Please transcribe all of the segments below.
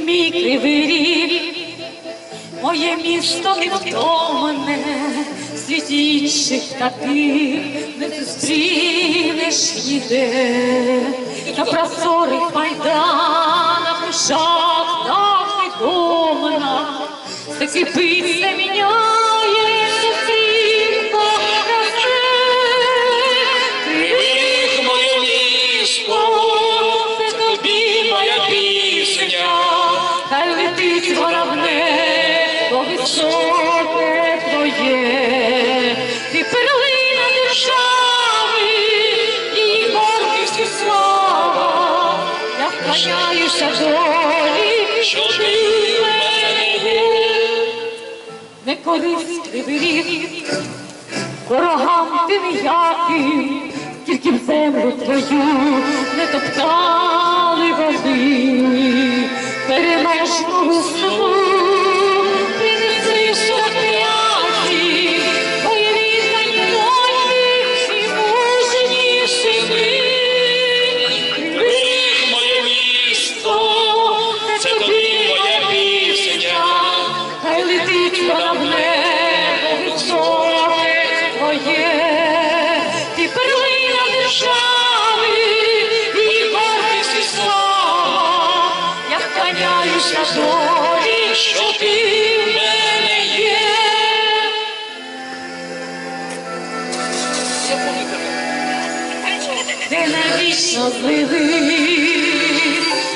мій кривий ріг, моє місто невтомане, світ інших та ти не зустрінеш ніде, на просторих майданах, у шахтах відомана, таки пися міняє. Не користь ворогам ти ніяким, тільки в землю твою не топтали води, переможну ти навічно зливий,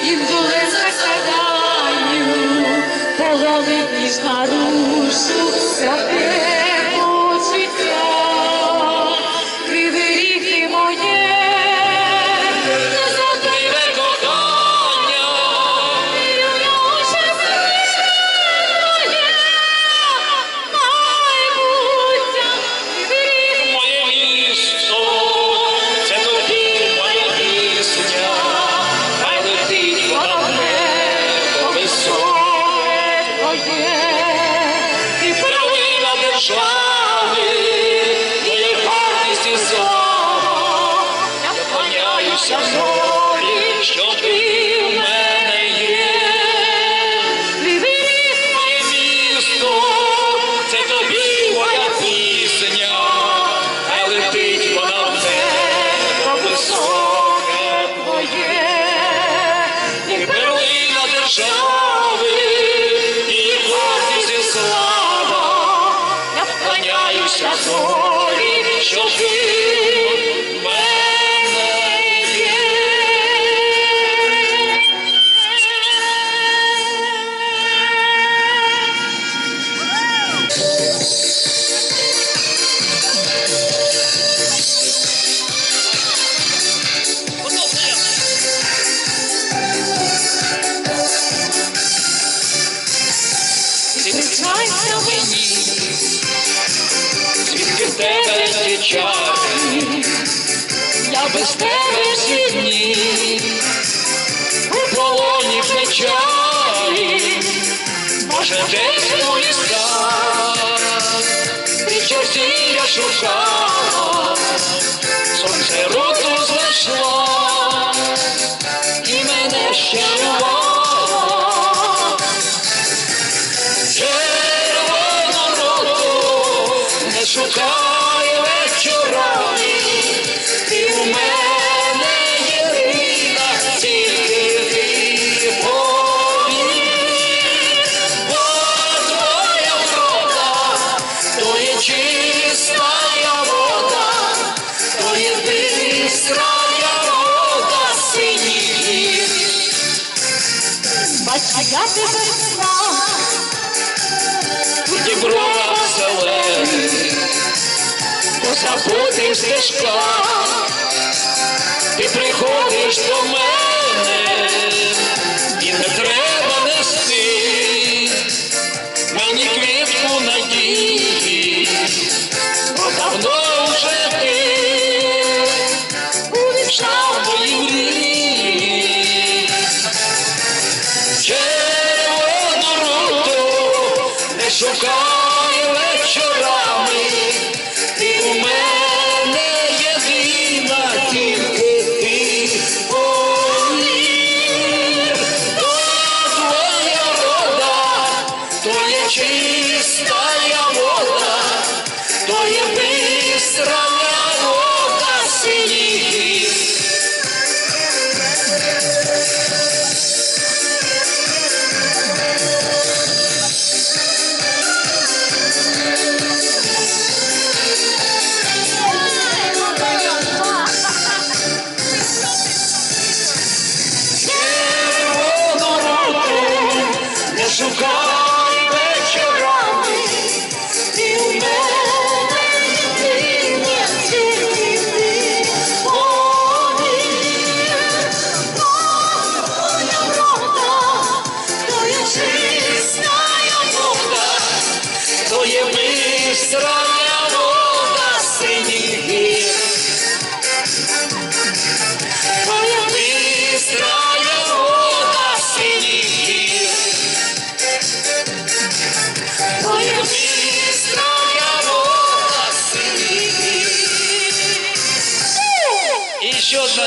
і були закладанню, половив ніж на рушу, святе що ти в мене є. Моє Звідки в тебе чари, я без тебе всі дні, у полоні печалі, може десь у лісах, і я шукала, сонце роту знайшла, і мене щарувала. Я тебе знав, Діброва зелений, по забутим То є чистая вода, то є бистрая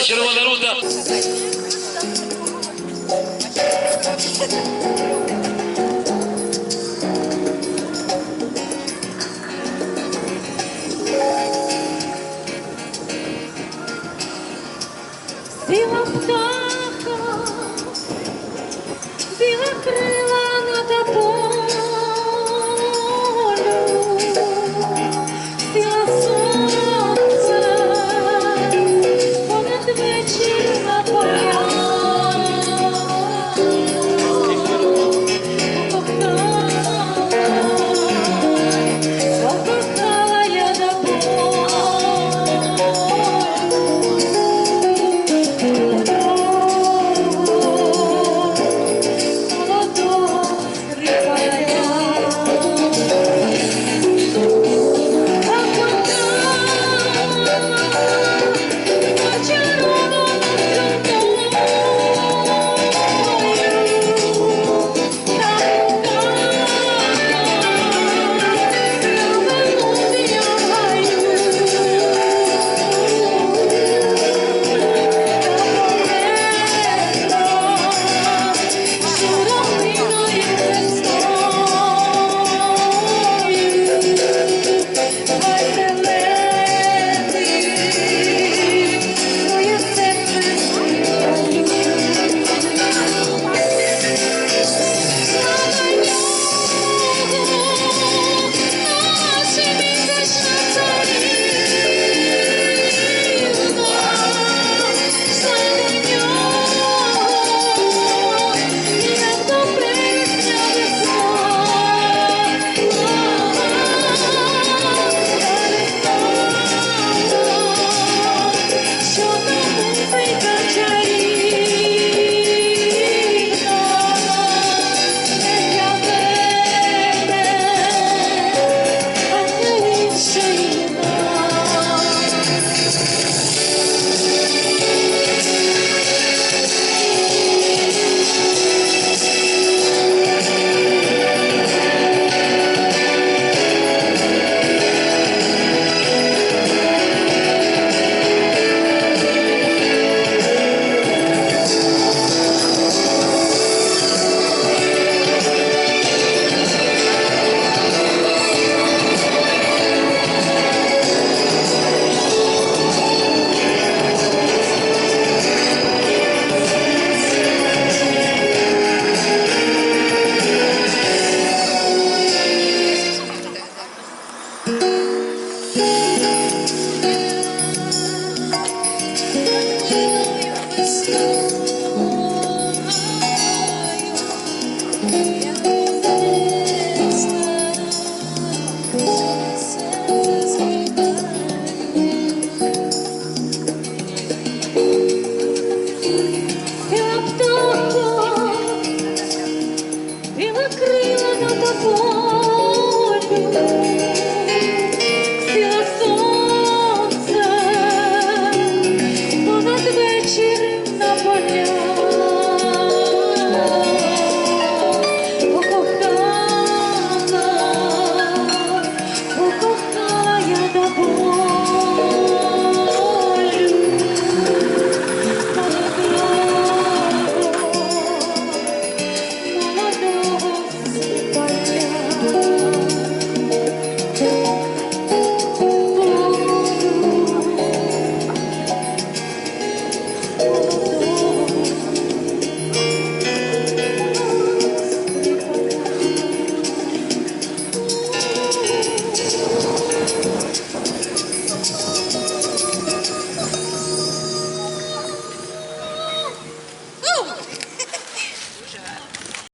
червона рута. Сила хто